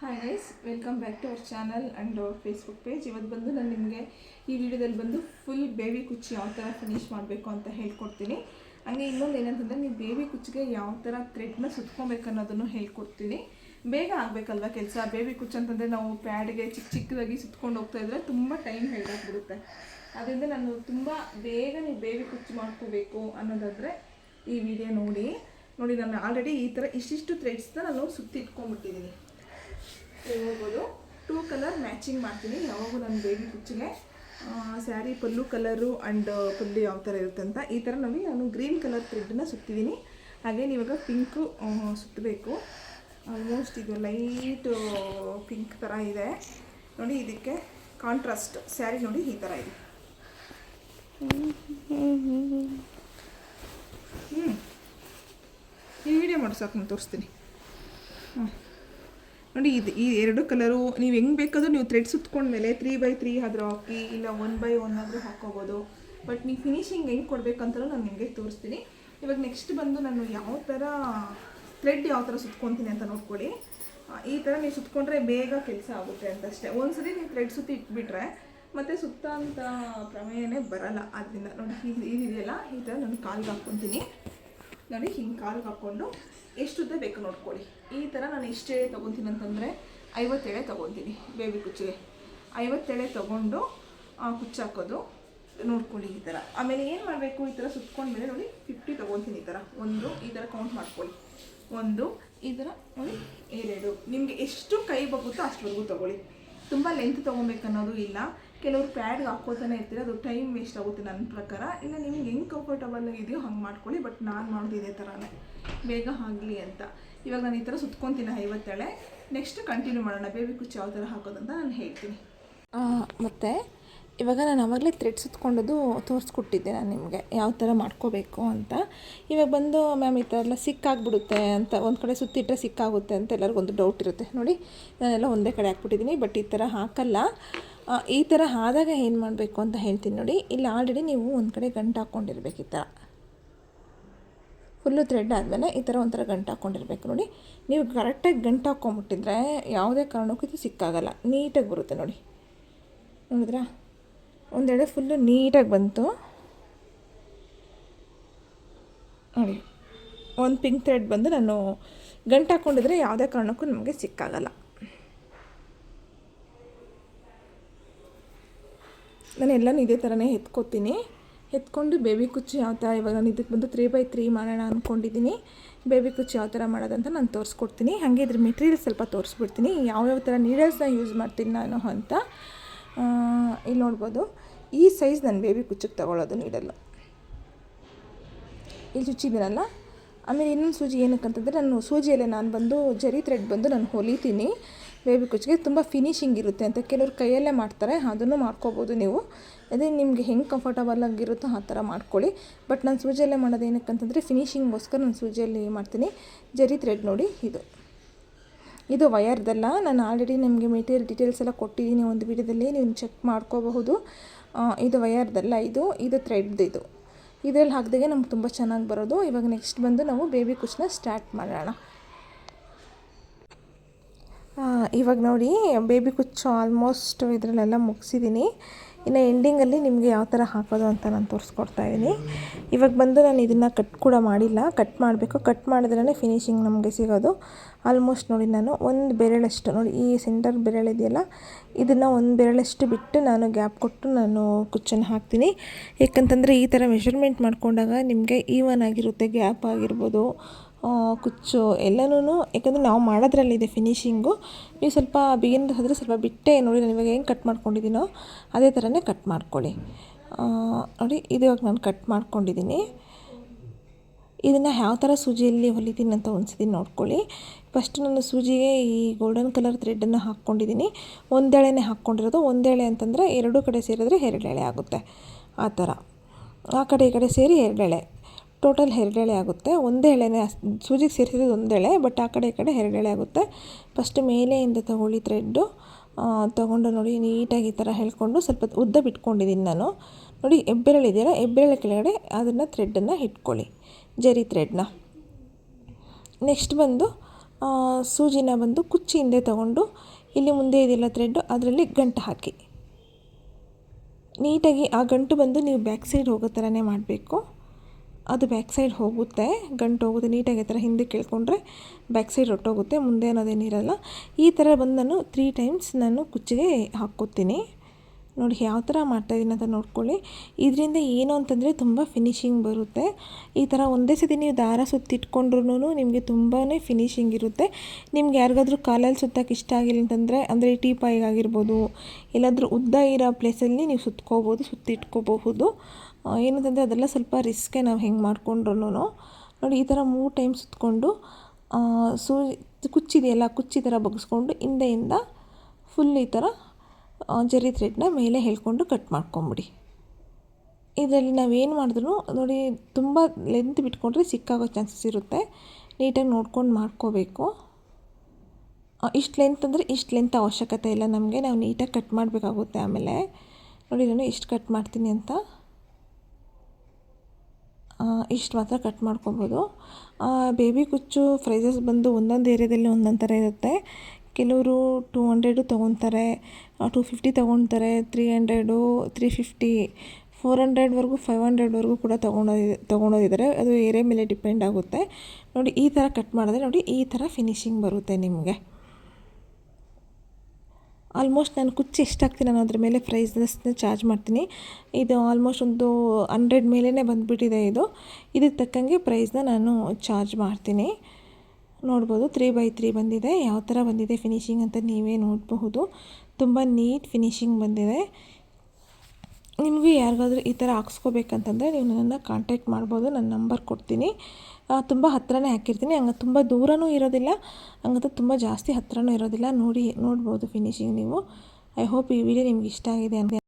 Hi guys welcome back to our channel and our Facebook page ಇವತ್ತು ಬಂದು ನಾನು ನಿಮಗೆ ಈ ವಿಡಿಯೋದಲ್ಲಿ ಬಂದು ಫುಲ್ ಬೇಬಿ ಕುಚ್ಚು ಯಾವ ಥರ ಫಿನಿಶ್ ಮಾಡಬೇಕು ಅಂತ ಹೇಳ್ಕೊಡ್ತೀನಿ. ಹಾಗೆ ಇನ್ನೊಂದು ಏನಂತಂದರೆ ನೀವು ಬೇಬಿ ಕುಚ್ಚಿಗೆ ಯಾವ ಥರ ಥ್ರೆಡ್ನ ಸುತ್ಕೊಬೇಕು ಅನ್ನೋದನ್ನು ಹೇಳ್ಕೊಡ್ತೀನಿ. ಬೇಗ ಆಗಬೇಕಲ್ವ ಕೆಲಸ? ಬೇಬಿ ಕುಚ್ಚು ಅಂತಂದರೆ ನಾವು ಪ್ಯಾಡ್ಗೆ ಚಿಕ್ಕ ಚಿಕ್ಕದಾಗಿ ಸುತ್ಕೊಂಡು ಹೋಗ್ತಾ ಇದ್ರೆ ತುಂಬ ಟೈಮ್ ಹಿಡಿದಾಗ್ಬಿಡುತ್ತೆ ಅದರಿಂದ ನಾನು ತುಂಬ ಬೇಗ ನೀವು ಬೇಬಿ ಕುಚ್ಚು ಮಾಡ್ಕೋಬೇಕು ಅನ್ನೋದಾದರೆ ಈ ವಿಡಿಯೋ ನೋಡಿ. ನೋಡಿ, ನಾನು ಆಲ್ರೆಡಿ ಈ ಥರ ಇಷ್ಟಿಷ್ಟು ಥ್ರೆಡ್ಸ್ನ ನಾನು ಸುತ್ತಿ ಇಟ್ಕೊಂಡ್ಬಿಟ್ಟಿದ್ದೀನಿ ನೀವು ನೋಡ್ಬೋದು ಟೂ ಕಲರ್ ಮ್ಯಾಚಿಂಗ್ ಮಾಡ್ತೀನಿ. ಯಾವಾಗೂ ನಾನು baby ಕುಚ್ಚಿಗೆ sari pallu colour and pallu ಯಾವ ಥರ ಇರುತ್ತೆ ಅಂತ ಈ ಥರ ನಮಗೆ ನಾನು ಗ್ರೀನ್ ಕಲರ್ ಥ್ರೆಡ್ನ ಸುತ್ತಿದ್ದೀನಿ. ಹಾಗೆ ನೀವಾಗ ಪಿಂಕು ಸುತ್ತಬೇಕು. ಆಲ್ಮೋಸ್ಟ್ ಇದು ಲೈಟ್ ಪಿಂಕ್ ಥರ ಇದೆ. ನೋಡಿ ಇದಕ್ಕೆ ಕಾಂಟ್ರಾಸ್ಟ್ ಸ್ಯಾರಿ ನೋಡಿ ಈ ಥರ ಇದೆ. ಹ್ಞೂ ಈ ವಿಡಿಯೋ ಮಾಡಿ ತೋರಿಸ್ತೀನಿ. ಹಾಂ ನೋಡಿ ಇದು ಈ ಎರಡು ಕಲರು ನೀವು ಹೆಂಗೆ ಬೇಕಾದರೂ ನೀವು ಥ್ರೆಡ್ ಸುತ್ಕೊಂಡ್ಮೇಲೆ ತ್ರೀ ಬೈ ತ್ರೀ ಆದರೂ ಹಾಕಿ, ಇಲ್ಲ ಒನ್ ಬೈ ಒನ್ ಆದರೂ ಹಾಕೋಬೋದು. ಬಟ್ ನೀವು ಫಿನಿಶಿಂಗ್ ಹೆಂಗೆ ಕೊಡಬೇಕಂತಲೂ ನಾನು ನಿಮಗೆ ತೋರಿಸ್ತೀನಿ. ಇವಾಗ ನೆಕ್ಸ್ಟ್ ಬಂದು ನಾನು ಯಾವ ಥರ ಥ್ರೆಡ್ ಯಾವ ಥರ ಸುತ್ಕೊತೀನಿ ಅಂತ ನೋಡ್ಕೊಳ್ಳಿ. ಈ ಥರ ನೀವು ಸುತ್ಕೊಂಡ್ರೆ ಬೇಗ ಕೆಲಸ ಆಗುತ್ತೆ ಅಂತ ಅಷ್ಟೇ. ಒಂದ್ಸರಿ ನೀವು ಥ್ರೆಡ್ ಸುತ್ತಿ ಇಟ್ಬಿಟ್ರೆ ಮತ್ತು ಸುತ್ತ ಅಂತ ಪ್ರಮೇಯನೇ ಬರಲ್ಲ. ಅದರಿಂದ ನೋಡಿ ಇದು ಇದಿದೆಯಲ್ಲ ಈ ಥರ ನಾನು ಕಾಲ್ಗೆ ಹಾಕ್ಕೊತೀನಿ. ನೋಡಿ, ಹಿಂಗೆ ಕಾಲು ಹಾಕ್ಕೊಂಡು ಎಷ್ಟುದ್ದೆ ಬೇಕು ನೋಡ್ಕೊಳ್ಳಿ. ಈ ಥರ ನಾನು ಎಷ್ಟು ಎಳೆ ತೊಗೊತೀನಿ ಅಂತಂದರೆ ಐವತ್ತೆಳೆ ತೊಗೊತೀನಿ ಬೇಬಿ ಕುಚ್ಚಿಗೆ. ಐವತ್ತೆಳೆ ತೊಗೊಂಡು ಕುಚ್ಚು ಹಾಕೋದು ನೋಡ್ಕೊಳ್ಳಿ ಈ ಥರ ಆಮೇಲೆ ಏನು ಮಾಡಬೇಕು? ಈ ಥರ ಸುತ್ಕೊಂಡ್ಮೇಲೆ ನೋಡಿ ಫಿಫ್ಟಿ ತೊಗೊತೀನಿ ಈ ಥರ ಒಂದು, ಈ ಥರ ಕೌಂಟ್ ಮಾಡ್ಕೊಳ್ಳಿ. ಒಂದು, ಈ ಥರ ನೋಡಿ, ಎರಡು. ನಿಮಗೆ ಎಷ್ಟು ಕೈ ಬಗ್ಗುತ್ತೋ ಅಷ್ಟವರೆಗೂ ತೊಗೊಳ್ಳಿ. ತುಂಬ ಲೆಂತ್ ತೊಗೊಬೇಕನ್ನೋದು ಇಲ್ಲ. ಕೆಲವರು ಪ್ಯಾಡ್ಗೆ ಹಾಕೋತಾನೆ ಇರ್ತೀರ, ಅದು ಟೈಮ್ ವೇಸ್ಟ್ ಆಗುತ್ತೆ ನನ್ನ ಪ್ರಕಾರ. ಇಲ್ಲ ನಿಮ್ಗೆ ಹೆಂಗೆ ಕಂಫರ್ಟಬಲ್ ಇದೆಯೋ ಹಂಗೆ ಮಾಡ್ಕೊಳ್ಳಿ ಬಟ್ ನಾನು ಮಾಡೋದು ಇದೇ ಥರನೇ ಬೇಗ ಆಗಲಿ ಅಂತ. ಇವಾಗ ನಾನು ಈ ಥರ ಸುತ್ಕೊತೀನಿ ಐವತ್ತೇಳೆ. ನೆಕ್ಸ್ಟ್ ಕಂಟಿನ್ಯೂ ಮಾಡೋಣ. ಬೇಬಿ ಕುಚ್ಚು ಯಾವ ಥರ ಹಾಕೋದಂತ ನಾನು ಹೇಳ್ತೀನಿ. ಮತ್ತು ಇವಾಗ ನಾನು ಆವಾಗಲೇ ಥ್ರೆಡ್ ಸುತ್ಕೊಂಡದ್ದು ತೋರಿಸ್ಕೊಟ್ಟಿದ್ದೆ ನಾನು ನಿಮಗೆ. ಯಾವ ಥರ ಮಾಡ್ಕೋಬೇಕು ಅಂತ. ಇವಾಗ ಬಂದು ಮ್ಯಾಮ್ ಈ ಥರ ಎಲ್ಲ ಸಿಕ್ಕಾಗ್ಬಿಡುತ್ತೆ ಅಂತ, ಒಂದು ಕಡೆ ಸುತ್ತಿಟ್ಟರೆ ಸಿಕ್ಕಾಗುತ್ತೆ ಅಂತ ಎಲ್ಲರಿಗೊಂದು ಡೌಟ್ ಇರುತ್ತೆ. ನೋಡಿ, ನಾನೆಲ್ಲ ಒಂದೇ ಕಡೆ ಹಾಕ್ಬಿಟ್ಟಿದ್ದೀನಿ ಬಟ್ ಈ ಥರ ಹಾಕಲ್ಲ. ಈ ಥರ ಆದಾಗ ಏನು ಮಾಡಬೇಕು ಅಂತ ಹೇಳ್ತೀನಿ ನೋಡಿ. ಇಲ್ಲಿ ಆಲ್ರೆಡಿ ನೀವು ಒಂದು ಕಡೆ ಗಂಟು ಹಾಕ್ಕೊಂಡಿರ್ಬೇಕು ಈ ಥರ ಫುಲ್ಲು ಥ್ರೆಡ್ ಆದಮೇಲೆ ಈ ಥರ ಒಂಥರ ಗಂಟು ಹಾಕ್ಕೊಂಡಿರ್ಬೇಕು ನೋಡಿ. ನೀವು ಕರೆಕ್ಟಾಗಿ ಗಂಟು ಹಾಕ್ಕೊಂಬಿಟ್ಟಿದ್ರೆ ಯಾವುದೇ ಕಾರಣಕ್ಕೂ ಇದು ಸಿಕ್ಕಾಗಲ್ಲ. ನೀಟಾಗಿ ಬರುತ್ತೆ ನೋಡಿ. ನೋಡಿದ್ರಾ? ಒಂದೆಡೆ ಫುಲ್ಲು ನೀಟಾಗಿ ಬಂತು. ನೋಡಿ, ಒಂದು ಪಿಂಕ್ ಥ್ರೆಡ್ ಬಂದು ನಾನು ಗಂಟು ಹಾಕ್ಕೊಂಡಿದ್ರೆ ಯಾವುದೇ ಕಾರಣಕ್ಕೂ ನಮಗೆ ಸಿಕ್ಕಾಗಲ್ಲ. ನಾನು ಎಲ್ಲನೂ ಇದೇ ಥರನೇ ಎತ್ಕೋತೀನಿ. ಎತ್ಕೊಂಡು ಬೇಬಿ ಕುಚ್ಚು ಯಾವ ಥರ ಇವಾಗ ನಾನು ಇದಕ್ಕೆ ಬಂದು ತ್ರೀ ಬೈ ತ್ರೀ ಮಾಡೋಣ ಅಂದ್ಕೊಂಡಿದ್ದೀನಿ ಬೇಬಿ ಕುಚ್ಚು ಯಾವ ಥರ ಮಾಡೋದಂತ ನಾನು ತೋರಿಸ್ಕೊಡ್ತೀನಿ. ಹಾಗೆ ಇದ್ರ ಮೆಟೀರಿಯಲ್ ಸ್ವಲ್ಪ ತೋರಿಸ್ಬಿಡ್ತೀನಿ. ಯಾವ್ಯಾವ ಥರ ನೀಡಲ್ಸ್ನ ಯೂಸ್ ಮಾಡ್ತೀನಿ ನಾನು ಅಂತ. ಇಲ್ಲಿ ನೋಡ್ಬೋದು. ಈ ಸೈಜ್ ನಾನು ಬೇಬಿ ಕುಚ್ಚಿಗೆ ತಗೊಳ್ಳೋದು ನೀಡಲ್ಲ. ಇಲ್ಲಿ ಚುಚ್ಚಿದ್ದೀನಲ್ಲ ಆಮೇಲೆ ಇನ್ನೊಂದು ಸೂಜಿ ಏನಕ್ಕಂತಂದರೆ ನಾನು ಸೂಜಿಯಲ್ಲೇ ನಾನು ಬಂದು, ಜರಿ ಥ್ರೆಡ್ ಬಂದು ನಾನು ಹೊಲಿತೀನಿ. ಬೇಬಿ ಕುಚ್ಚಿಗೆ ತುಂಬ ಫಿನಿಶಿಂಗ್ ಇರುತ್ತೆ ಅಂತ ಕೆಲವರು ಕೈಯಲ್ಲೇ ಮಾಡ್ತಾರೆ, ಅದನ್ನು ಮಾಡ್ಕೋಬೋದು ನೀವು. ಅದೇ ನಿಮಗೆ ಹೆಂಗೆ ಕಂಫರ್ಟಬಲ್ ಆಗಿರುತ್ತೋ ಆ ಥರ ಮಾಡ್ಕೊಳ್ಳಿ. ಬಟ್ ನಾನು ಸೂಜಿಯಲ್ಲೇ ಮಾಡೋದು ಏನಕ್ಕಂತಂದರೆ ಫಿನಿಶಿಂಗ್ಗೋಸ್ಕರ ನಾನು ಸೂಜಿಯಲ್ಲಿ ಮಾಡ್ತೀನಿ. ಜರಿ ಥ್ರೆಡ್ ನೋಡಿ ಇದು. ಇದು ವಯರ್ದಲ್ಲ ನಾನು ಆಲ್ರೆಡಿ ನಿಮಗೆ ಮೆಟೀರಿಯಲ್ ಡೀಟೇಲ್ಸ್ ಎಲ್ಲ ಕೊಟ್ಟಿದ್ದೀನಿ ಒಂದು ವಿಡಿಯೋದಲ್ಲಿ, ನೀವು ಚೆಕ್ ಮಾಡ್ಕೋಬಹುದು. ಇದು ವಯರ್ದಲ್ಲ ಇದು. ಇದು ಥ್ರೆಡ್ದು ಇದು. ಇದರಲ್ಲಿ ಹಾಕಿದಾಗೆ ನಮ್ಗೆ ತುಂಬ ಚೆನ್ನಾಗಿ ಬರೋದು. ಇವಾಗ ನೆಕ್ಸ್ಟ್ ಬಂದು ನಾವು ಬೇಬಿ ಕುಚ್ಚನ್ನ ಸ್ಟಾರ್ಟ್ ಮಾಡೋಣ. ಇವಾಗ ನೋಡಿ ಬೇಬಿ ಕುಚ್ಚು ಆಲ್ಮೋಸ್ಟ್ ಇದರಲ್ಲೆಲ್ಲ ಮುಗಿಸಿದ್ದೀನಿ ಇನ್ನು ಎಂಡಿಂಗಲ್ಲಿ ನಿಮಗೆ ಯಾವ ಥರ ಹಾಕೋದು ಅಂತ ನಾನು ತೋರಿಸ್ಕೊಡ್ತಾ ಇದ್ದೀನಿ ಇವಾಗ ಬಂದು ನಾನು ಇದನ್ನು ಕಟ್ ಕೂಡ ಮಾಡಿಲ್ಲ. ಕಟ್ ಮಾಡಬೇಕು. ಕಟ್ ಮಾಡಿದ್ರೇ ಫಿನಿಶಿಂಗ್ ನಮಗೆ ಸಿಗೋದು. ಆಲ್ಮೋಸ್ಟ್ ನೋಡಿ ನಾನು ಒಂದು ಬೆರಳಷ್ಟು, ನೋಡಿ ಈ ಸೆಂಟರ್ ಬೆರಳಿದೆಯಲ್ಲ ಇದನ್ನು ಒಂದು ಬೆರಳಷ್ಟು ಬಿಟ್ಟು ನಾನು ಗ್ಯಾಪ್ ಕೊಟ್ಟು ನಾನು ಕುಚ್ಚನ್ನು ಹಾಕ್ತೀನಿ. ಏಕೆಂತಂದರೆ ಈ ಥರ ಮೆಷರ್ಮೆಂಟ್ ಮಾಡಿಕೊಂಡಾಗ ನಿಮಗೆ ಈವನ್ ಆಗಿರುತ್ತೆ ಗ್ಯಾಪ್ ಆಗಿರ್ಬೋದು. ಕುಚ್ಚು ಎಲ್ಲನೂ ಯಾಕಂದರೆ ನಾವು ಮಾಡೋದ್ರಲ್ಲಿದೆ ಫಿನಿಷಿಂಗು ನೀವು ಸ್ವಲ್ಪ ಬಿಗಿನರ್ ಹೋದರೆ ಸ್ವಲ್ಪ ಬಿಟ್ಟೆ ನೋಡಿ, ನಾನು ಇವಾಗ ಹೆಂಗೆ ಕಟ್ ಮಾಡ್ಕೊಂಡಿದ್ದೀನೋ, ಅದೇ ಥರನೇ ಕಟ್ ಮಾಡ್ಕೊಳ್ಳಿ. ನೋಡಿ, ಇದು ಇವಾಗ ನಾನು ಕಟ್ ಮಾಡ್ಕೊಂಡಿದ್ದೀನಿ. ಇದನ್ನು ಯಾವ ಥರ ಸೂಜಿಯಲ್ಲಿ ಹೊಲಿತೀನಿ ಅಂತ ಒಂದ್ಸತಿ ನೋಡ್ಕೊಳ್ಳಿ. ಫಸ್ಟ್ ನಾನು ಸೂಜಿಗೆ ಈ ಗೋಲ್ಡನ್ ಕಲರ್ ಥ್ರೆಡನ್ನು ಹಾಕ್ಕೊಂಡಿದ್ದೀನಿ. ಒಂದೆಳೆನೇ ಹಾಕ್ಕೊಂಡಿರೋದು. ಒಂದೆಳೆ ಅಂತಂದರೆ ಎರಡೂ ಕಡೆ ಸೇರಿದ್ರೆ ಎರಡೆಳೆ ಆಗುತ್ತೆ. ಆ ಥರ ಆ ಕಡೆ ಈ ಕಡೆ ಸೇರಿ ಎರಡೆಳೆ. ಟೋಟಲ್ ಎರಡೆಳೆ ಆಗುತ್ತೆ. ಒಂದೇ ಎಳೆನೇ ಸೂಜಿಗೆ ಸೇರಿಸಿದ ಒಂದೆಳೆ ಬಟ್ ಆ ಕಡೆ ಈ ಕಡೆ ಎರಡೆಳೆ ಆಗುತ್ತೆ. ಫಸ್ಟ್ ಮೇಲೆಯಿಂದ ತಗೊಳ್ಳಿ ಥ್ರೆಡ್ಡು ತೊಗೊಂಡು ನೋಡಿ, ನೀಟಾಗಿ ಈ ಥರ ಹೇಳ್ಕೊಂಡು ಸ್ವಲ್ಪ ಉದ್ದ ಬಿಟ್ಕೊಂಡಿದ್ದೀನಿ ನಾನು. ನೋಡಿ, ಹೆಬ್ಬೆರಳು ಇದೆಯಲ್ಲ, ಹೆಬ್ಬೆರಳ ಕೆಳಗಡೆ ಅದನ್ನು ಥ್ರೆಡ್ಡನ್ನು ಇಟ್ಕೊಳ್ಳಿ. ಜರಿ ಥ್ರೆಡ್ನ ನೆಕ್ಸ್ಟ್ ಬಂದು ಸೂಜಿನ ಬಂದು ಕುಚ್ಚಿ ಹಿಂದೆ ತಗೊಂಡು, ಇಲ್ಲಿ ಮುಂದೆ ಇದೆಯಲ್ಲ ಥ್ರೆಡ್ಡು ಅದರಲ್ಲಿ ಗಂಟು ಹಾಕಿ. ನೀಟಾಗಿ ಆ ಗಂಟು ಬಂದು ನೀವು ಬ್ಯಾಕ್ ಸೈಡ್ ಹೋಗೋ ಥರನೇ ಮಾಡಬೇಕು. ಅದು ಬ್ಯಾಕ್ ಸೈಡ್ ಹೋಗುತ್ತೆ. ಗಂಟು ಹೋಗುತ್ತೆ. ನೀಟಾಗಿ ಈ ಥರ ಹಿಂದೆ ಕೇಳ್ಕೊಂಡ್ರೆ ಬ್ಯಾಕ್ ಸೈಡ್ ರೊಟ್ಟೋಗುತ್ತೆ. ಮುಂದೆ ಅನ್ನೋದೇನಿರಲ್ಲ ಈ ಥರ ಬಂದು ನಾನು ತ್ರೀ ಟೈಮ್ಸ್ ನಾನು ಕುಚ್ಚಿಗೆ ಹಾಕ್ಕೊತೀನಿ. ನೋಡಿ ಯಾವ ಥರ ಮಾಡ್ತಾಯಿದ್ದೀನಿ ಅಂತ ನೋಡ್ಕೊಳ್ಳಿ. ಇದರಿಂದ ಏನು ಅಂತಂದರೆ ತುಂಬ ಫಿನಿಶಿಂಗ್ ಬರುತ್ತೆ. ಈ ಥರ ಒಂದೇ ಸತಿ ನೀವು ದಾರ ಸುತ್ತಿಟ್ಕೊಂಡ್ರೂ ನಿಮಗೆ ತುಂಬಾ ಫಿನಿಶಿಂಗ್ ಇರುತ್ತೆ. ನಿಮ್ಗೆ ಯಾರಿಗಾದ್ರೂ ಕಾಲಲ್ಲಿ ಸುತ್ತಕ್ಕೆ ಇಷ್ಟ ಆಗಿಲ್ಲ ಅಂತಂದರೆ, ಅಂದರೆ ಟೀ ಪಾಯಿಗಾಗಿರ್ಬೋದು ಎಲ್ಲಾದರೂ ಉದ್ದ ಇರೋ ಪ್ಲೇಸಲ್ಲಿ ನೀವು ಸುತ್ಕೋಬೋದು ಸುತ್ತಿಟ್ಕೋಬಹುದು ಏನಂತಂದರೆ ಅದೆಲ್ಲ ಸ್ವಲ್ಪ ರಿಸ್ಕೇ ನಾವು ಹೆಂಗೆ ಮಾಡ್ಕೊಂಡ್ರು ನೋಡಿ, ಈ ಥರ ಮೂರು ಟೈಮ್ ಸುತ್ತಕೊಂಡು ಸೂ ಕುಚ್ಚಿದೆಯಲ್ಲ ಕುಚ್ಚಿ ಥರ ಬಗ್ಸ್ಕೊಂಡು ಹಿಂದೆಯಿಂದ ಫುಲ್ ಈ ಥರ ಜರಿ ಥ್ರೆಡ್ನ ಮೇಲೆ ಹೇಳ್ಕೊಂಡು ಕಟ್ ಮಾಡ್ಕೊಂಬಿಡಿ. ಇದರಲ್ಲಿ ನಾವೇನು ಮಾಡಿದ್ರು ನೋಡಿ, ತುಂಬ ಲೆಂತ್ ಬಿಟ್ಕೊಂಡ್ರೆ ಸಿಕ್ಕಾಗೋ ಚಾನ್ಸಸ್ ಇರುತ್ತೆ. ನೀಟಾಗಿ ನೋಡ್ಕೊಂಡು ಮಾಡ್ಕೋಬೇಕು. ಇಷ್ಟು ಲೆಂತ್ ಅಂದರೆ ಇಷ್ಟು ಲೆಂತ್ ಅವಶ್ಯಕತೆ ಇಲ್ಲ ನಮಗೆ. ನಾವು ನೀಟಾಗಿ ಕಟ್ ಮಾಡಬೇಕಾಗುತ್ತೆ ಆಮೇಲೆ. ನೋಡಿ, ನಾನು ಇಷ್ಟು ಕಟ್ ಮಾಡ್ತೀನಿ ಅಂತ. ಇಷ್ಟು ಮಾತ್ರ ಕಟ್ ಮಾಡ್ಕೊಬೋದು. ಬೇಬಿ ಕುಚ್ಚು ಪ್ರೈಸಸ್ ಬಂದು ಒಂದೊಂದು ಏರಿಯಾದಲ್ಲಿ ಒಂದೊಂದು ಥರ ಇರುತ್ತೆ. ಕೆಲವರು ಟೂ ಹಂಡ್ರೆಡು ತೊಗೊತಾರೆ two fifty ತೊಗೊತಾರೆ three hundred three fifty four ಹಂಡ್ರೆಡ್ವರೆಗೂ five ಹಂಡ್ರೆಡ್ವರೆಗೂ ಕೂಡ ತೊಗೊಂಡೋಗಿ, ತೊಗೊಂಡೋಗಿದ್ದಾರೆ. ಅದು ಏರಿಯಾ ಮೇಲೆ ಡಿಪೆಂಡ್ ಆಗುತ್ತೆ. ನೋಡಿ, ಈ ಥರ ಕಟ್ ಮಾಡಿದ್ರೆ ನೋಡಿ, ಈ ಥರ ಫಿನಿಶಿಂಗ್ ಬರುತ್ತೆ ನಿಮಗೆ. ಆಲ್ಮೋಸ್ಟ್ ನಾನು ಕುಚ್ಚು ಎಷ್ಟಾಗ್ತೀನಿ ನಾನು ಅದ್ರ ಮೇಲೆ ಪ್ರೈಸಸ್ನ ಚಾರ್ಜ್ ಮಾಡ್ತೀನಿ. ಇದು ಆಲ್ಮೋಸ್ಟ್ ಒಂದು ಹಂಡ್ರೆಡ್ ಮೇಲೇ ಬಂದುಬಿಟ್ಟಿದೆ ಇದು. ಇದಕ್ಕೆ ತಕ್ಕಂಗೆ ಪ್ರೈಸ್ನ ನಾನು ಚಾರ್ಜ್ ಮಾಡ್ತೀನಿ. ನೋಡ್ಬೋದು ತ್ರೀ ಬೈ ತ್ರೀ ಬಂದಿದೆ. ಯಾವ ಥರ ಬಂದಿದೆ ಫಿನಿಶಿಂಗ್ ಅಂತ ನೀವೇ ನೋಡಬಹುದು. ತುಂಬ ನೀಟ್ ಫಿನಿಶಿಂಗ್ ಬಂದಿದೆ. ನಿಮಗೂ ಯಾರಿಗಾದ್ರೂ ಈ ಥರ ಹಾಕ್ಸ್ಕೋಬೇಕಂತಂದರೆ ನೀವು ನನ್ನನ್ನು ಕಾಂಟ್ಯಾಕ್ಟ್ ಮಾಡ್ಬೋದು. ನನ್ನ ನಂಬರ್ ಕೊಡ್ತೀನಿ. ತುಂಬ ಹತ್ತಿರನೇ ಹಾಕಿರ್ತೀನಿ. ಹಂಗೆ ತುಂಬ ದೂರನೂ ಇರೋದಿಲ್ಲ. ಹಂಗಂತ ತುಂಬ ಜಾಸ್ತಿ ಹತ್ತಿರನೂ ಇರೋದಿಲ್ಲ. ನೋಡಿ, ನೋಡ್ಬೋದು ಫಿನಿಶಿಂಗ್ ನೀವು. ಐ ಹೋಪ್ ಈ ವಿಡಿಯೋ ನಿಮ್ಗೆ ಇಷ್ಟ ಆಗಿದೆ ಅಂತ